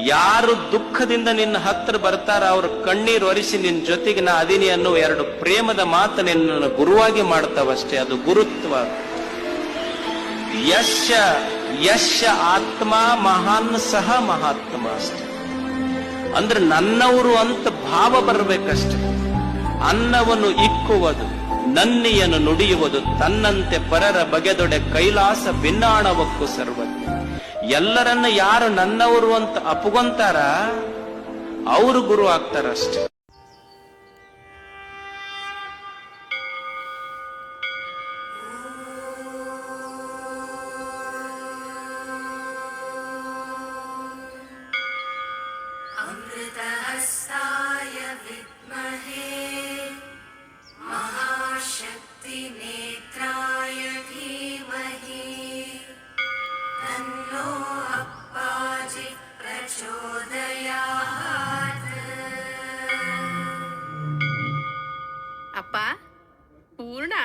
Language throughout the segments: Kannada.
ಯಾರು ದುಃಖದಿಂದ ನಿನ್ನ ಹತ್ರ ಬರ್ತಾರ ಅವ್ರ ಕಣ್ಣೀರು ಒರೆಸಿ ನಿನ್ನ ಜೊತೆಗೆ ನಾ ಅದೀನಿ ಅನ್ನೋ ಎರಡು ಪ್ರೇಮದ ಮಾತು ನಿನ್ನನ್ನು ಗುರುವಾಗಿ ಮಾಡ್ತಾವಷ್ಟೇ ಅದು ಗುರುತ್ವ. ಯಶ ಯಶ ಆತ್ಮ, ಮಹಾನ್ ಸಹ ಮಹಾತ್ಮ ಅಷ್ಟೆ. ಅಂದ್ರೆ ನನ್ನವರು ಅಂತ ಭಾವ ಬರಬೇಕಷ್ಟೆ. ಅನ್ನವನ್ನು ಇಕ್ಕುವುದು, ನನ್ನಿಯನ್ನು ನುಡಿಯುವುದು, ತನ್ನಂತೆ ಪರರ ಬಗೆದೊಡೆ ಕೈಲಾಸ ಭಿನ್ನಾಣವಕ್ಕೂ ಸರ್ವಜ್ಞ. ಎಲ್ಲರನ್ನ ಯಾರು ನನ್ನವರು ಅಂತ ಅಪ್ಪುಗೊಂತಾರ ಅವರು ಗುರು ಆಗ್ತಾರಷ್ಟೆ.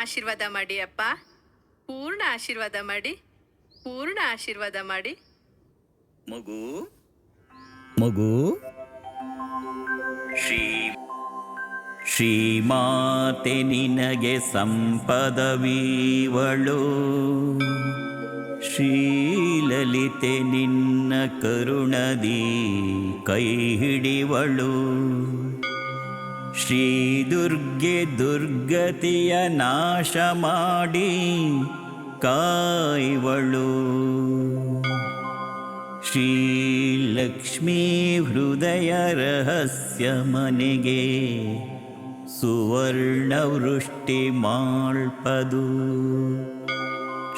ಆಶೀರ್ವಾದ ಮಾಡಿ ಅಪ್ಪ. ಪೂರ್ಣ ಆಶೀರ್ವಾದ ಮಾಡಿ. ಪೂರ್ಣ ಆಶೀರ್ವಾದ ಮಾಡಿ. ಮಗು. ಮಗು. ಶ್ರೀ, ಶ್ರೀಮಾತೆ ನಿನಗೆ ಸಂಪದವೀವಳು ಶ್ರೀಲಲಿತೆ ನಿನ್ನ ಕರುಣದಿ ಕೈ ಹಿಡಿವಳು. ಶ್ರೀ ದುರ್ಗೆ ದುರ್ಗತಿಯ ನಾಶ ಮಾಡಿ ಕಾಯುವಳು. ಶ್ರೀಲಕ್ಷ್ಮೀ ಹೃದಯ ರಹಸ್ಯ ಮನೆಗೆ ಸುವರ್ಣವೃಷ್ಟಿ ಮಾಳ್ಪದು.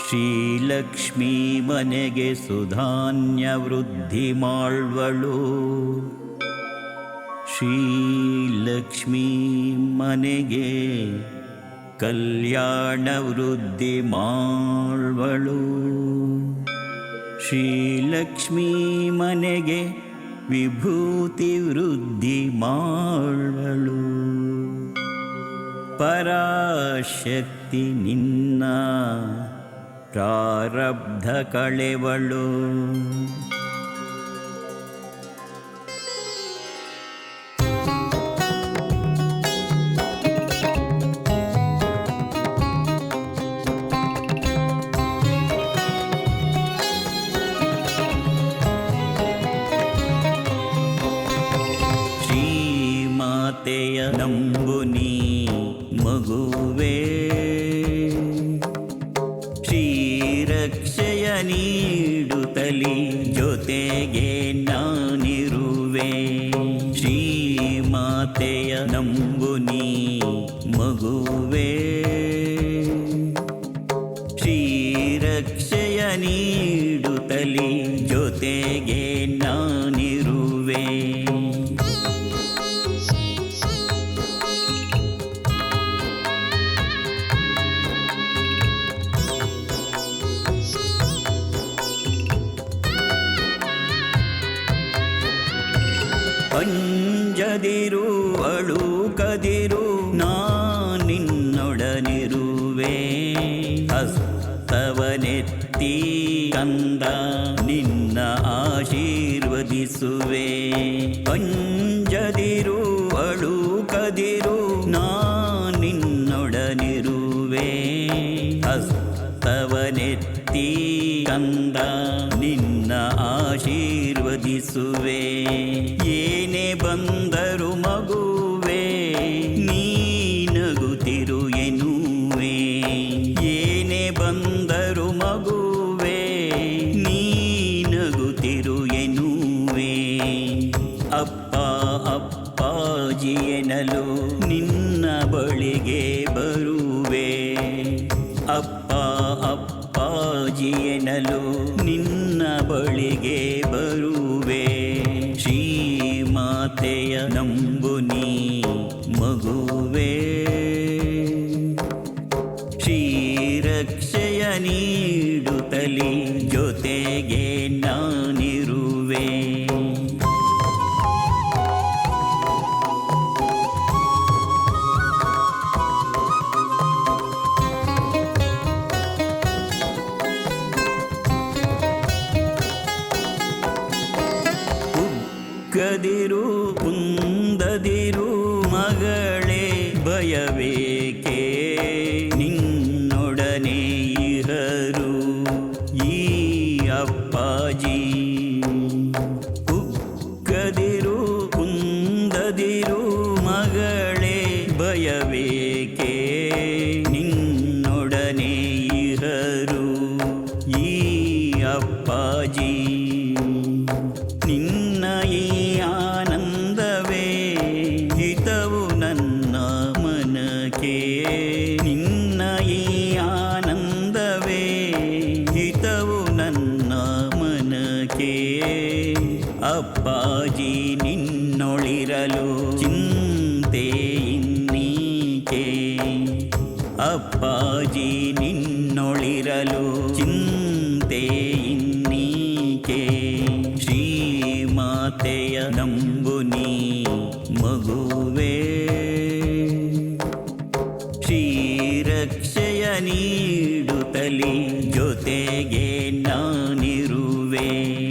ಶ್ರೀಲಕ್ಷ್ಮೀ ಮನೆಗೆ ಸುಧಾನ್ಯ ವೃದ್ಧಿ ಮಾಳ್ವಳು. ಶ್ರೀಲಕ್ಷ್ಮೀ ಮನೆಗೆ ಕಲ್ಯಾಣ ವೃದ್ಧಿ ಮಾಳ್ವಳು ಶ್ರೀಲಕ್ಷ್ಮೀ ಮನೆಗೆ ವಿಭೂತಿ ವೃದ್ಧಿ ಮಾಳ್ವಳು ಪರಾಶಕ್ತಿ ನಿನ್ನ ಪ್ರಾರಬ್ಧ ಕಳೆವಳು. ಶ್ರೀಮಾತೆಯ ನಂಬುನಿ ಮಗುವೇ. ಶ್ರೀರಕ್ಷೆಯ ನೀಡುತ್ತಲಿ ಜೊತೆಗೆ ನಾನಿರುವೆ. ಹಸ್ತವನೆತ್ತಿ ಕಂದ ನಿನ್ನ ಆಶೀರ್ವದಿಸುವೆ. ಪಂಜದಿರು ಅಳು ಕದಿರು ನಾ ನಿನ್ನೊಡನಿರುವೆ. ಹಸ್ತವನೆತ್ತಿ ಕಂದ ನಿನ್ನ ಆಶೀರ್ವದಿಸುವೆ. ಏನೇ ಬಂದರು ಬಳಿಗೆ ಬರುವೆ. ಅಪ್ಪ ಅಪ್ಪಾಜಿ ಎನ್ನಲು ನಿನ್ನ ಬಳಿಗೆ ಬರುವೆ. ಶ್ರೀಮಾತೆಯ ನಂಬುನಿ ಮಗುವೆ. ಶ್ರೀರಕ್ಷೆಯ ನೀಡುತ್ತಲಿ ಜೊತೆಗೆ ನಾನಿರುವೆ. ಉಕ್ಕದಿರು ಕುಂದದಿರು ಮಗಳೇ ಭಯವೇಕೆ? ನಿನ್ನೊಡನೆ ಇಹರು ಈ ಅಪ್ಪಾಜಿ. ಕುಕ್ಕದಿರು ಕುಂದದಿರು ಮಗಳೇ ಭಯವೇಕೆ? ಅಪ್ಪಾಜಿ ನಿನ್ನೊಳಿರಲು ಚಿಂತೆ ಇನ್ನೀಕೆ. ಅಪ್ಪಾಜಿ ನಿನ್ನೊಳಿರಲು ಚಿಂತೆ ಇನ್ನೀಕೆ. ಶ್ರೀಮಾತೆಯ ನಂಬುನಿ ಮಗುವೇ. ಶ್ರೀರಕ್ಷೆಯ ನೀಡುತ್ತಲಿ ಜೊತೆಗೆ ನಾನಿರುವೆ.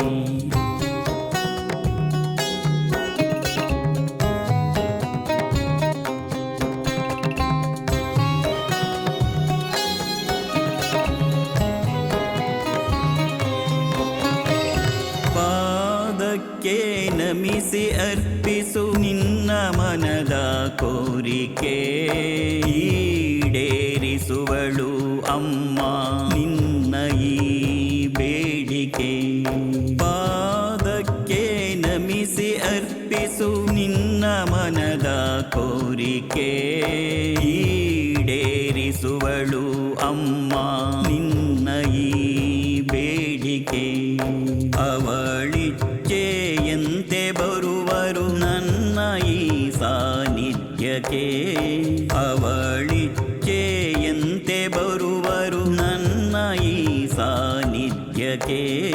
ಸಾನ್ನಿಧ್ಯಕ್ಕೆ ಅವಳಿಚ್ಛೆಯಂತೆ ಬರುವರು ನನ್ನ ಈ ಸಾನ್ನಿಧ್ಯಕ್ಕೆ.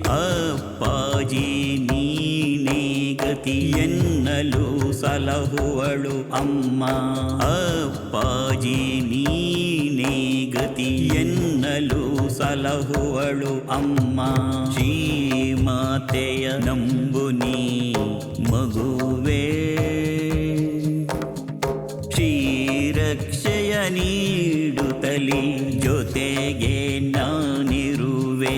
ಅಪ್ಪಾಜಿ, ನೀನೇ ಗತಿ ಎನ್ನಲು ಸಲಹುವಳು ಅಮ್ಮ. ಅಪ್ಪಾಜಿ, ನೀನೇ ಗತಿ ಎನ್ನಲು ಸಲಹುವಳು ಅಮ್ಮ. ಶ್ರೀಮಾತೆಯ ನಂಬುನಿ ಮಗುವೇ. ನೀಡುತ್ತಲಿ ಜೊತೆಗೆ ನಾನಿರುವೆ.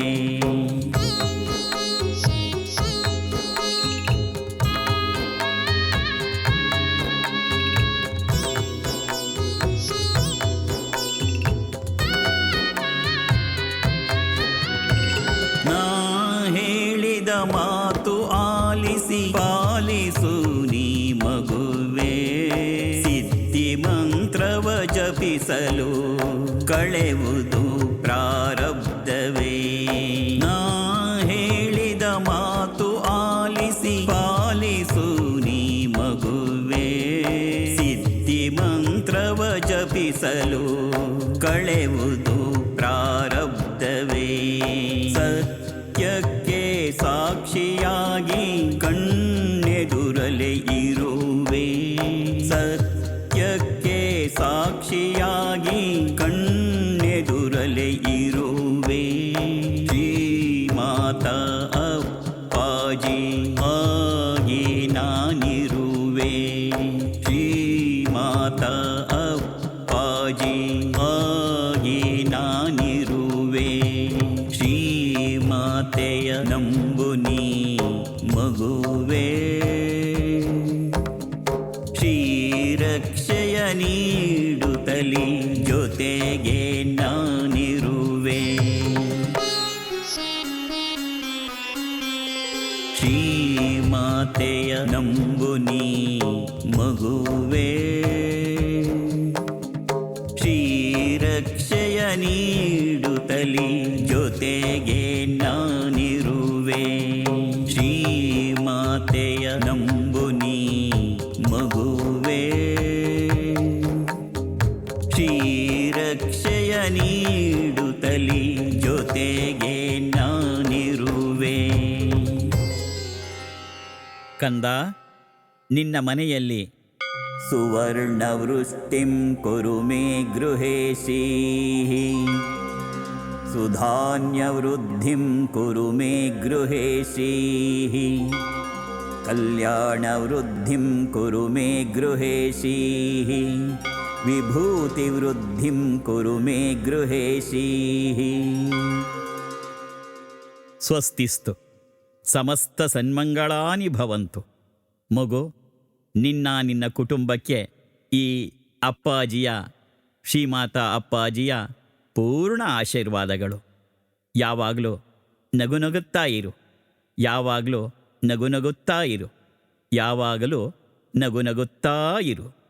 ನಾ ಹೇಳಿದ ಮಾತು ಆಲಿಸಿ ಪಾಲಿಸು ಜಪಿಸಲು ಕಳೆವುದು ಪ್ರಾರಬ್ಧವೇ. ನಾ ಹೇಳಿದ ಮಾತು ಆಲಿಸಿ, ಪಾಲಿಸು ನೀ ಮಗುವೇ. ಸಿದ್ಧಿ ಮಂತ್ರವ ಜಪಿಸಲು ಕಳೆವುದು ಪ್ರಾರಬ್ಧವೇ. ಸತ್ಯಕ್ಕೆ ಸಾಕ್ಷಿಯಾಗಿ ಇರುವೆ ಶ್ರೀಮಾತ ಅಪ್ಪಾಜಿ ಆಗಿ ನಾನಿರುವೆ ಶ್ರೀಮಾತ ಅಪ್ಪಾಜಿ ಆಗಿ ನಾನಿರುವೆ ಶ್ರೀ ಮಾತೆಯ ನಂಬುನಿ ಮಗುವೇ ಶ್ರೀರಕ್ಷೆಯ ನೀಡುತ್ತಲಿ ಜೊತೆಗೆ ಶ್ರೀಮಾತೆಯ ನಂಬುನಿ ಮಗುವೇ. ಶ್ರೀರಕ್ಷೆಯ ನೀಡುತ್ತಲಿ ಜೊತೆಗೆ ನಾನಿರುವೆ. ಶ್ರೀಮಾತೆಯ ನಂಬುನಿ ಮಗುವೇ. ಶ್ರೀರಕ್ಷೆಯ ನೀಡುತ್ತಲಿ ಜೊತೆಗೆ ನಾನಿರುವೆ ಕಂದ ನಿನ್ನ ಮನೆಯಲ್ಲಿ ಸುವರ್ಣವೃಷ್ಟಿಂ ಕುರು ಮೇ ಗೃಹೇಶೀ. ಸುಧಾನ್ಯವೃದ್ಧಿಂ ಕುರು ಮೇ ಗೃಹೇಶೀ. ಕಲ್ಯಾಣವೃದ್ಧಿಂ ಕುರು ಮೇ ಗೃಹೇಶೀ. ವಿಭೂತಿವೃದ್ಧಿಂ ಕುರು ಮೇ ಗೃಹೇಶೀ. ಸ್ವಸ್ತಿಸ್ತು. ಸಮಸ್ತ ಸನ್ಮಂಗಳಾನಿ ಭವಂತು. ಮಗು, ನಿನ್ನ ನಿನ್ನ ಕುಟುಂಬಕ್ಕೆ ಈ ಅಪ್ಪಾಜಿಯ, ಶ್ರೀಮಾತಾ ಅಪ್ಪಾಜಿಯ ಪೂರ್ಣ ಆಶೀರ್ವಾದಗಳು. ಯಾವಾಗಲೂ ನಗುನಗುತ್ತಾ ಇರು. ಯಾವಾಗಲೂ ನಗುನಗುತ್ತಾ ಇರು. ಯಾವಾಗಲೂ ನಗುನಗುತ್ತಾ ಇರು.